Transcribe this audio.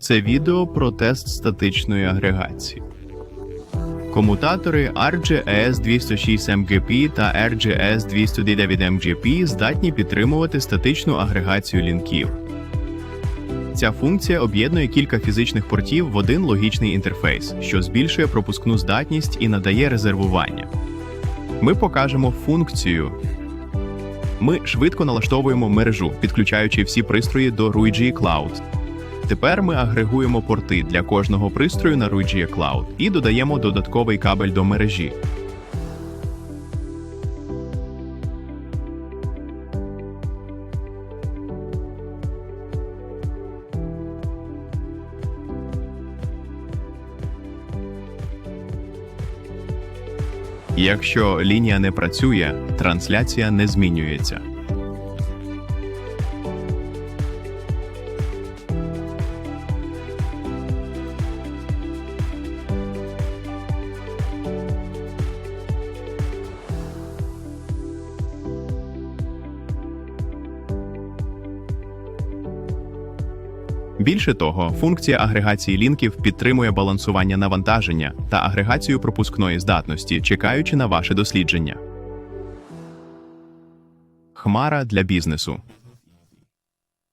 Це відео про тест статичної агрегації. Комутатори RGS 206 MGP та RGS 209 MGP здатні підтримувати статичну агрегацію лінків. Ця функція об'єднує кілька фізичних портів в один логічний інтерфейс, що збільшує пропускну здатність і надає резервування. Ми покажемо функцію. Ми швидко налаштовуємо мережу, підключаючи всі пристрої до RUIGI Cloud. Тепер ми агрегуємо порти для кожного пристрою на RUIGI Cloud і додаємо додатковий кабель до мережі. Якщо лінія не працює, трансляція не змінюється. Більше того, функція агрегації лінків підтримує балансування навантаження та агрегацію пропускної здатності, чекаючи на ваше дослідження. Хмара для бізнесу.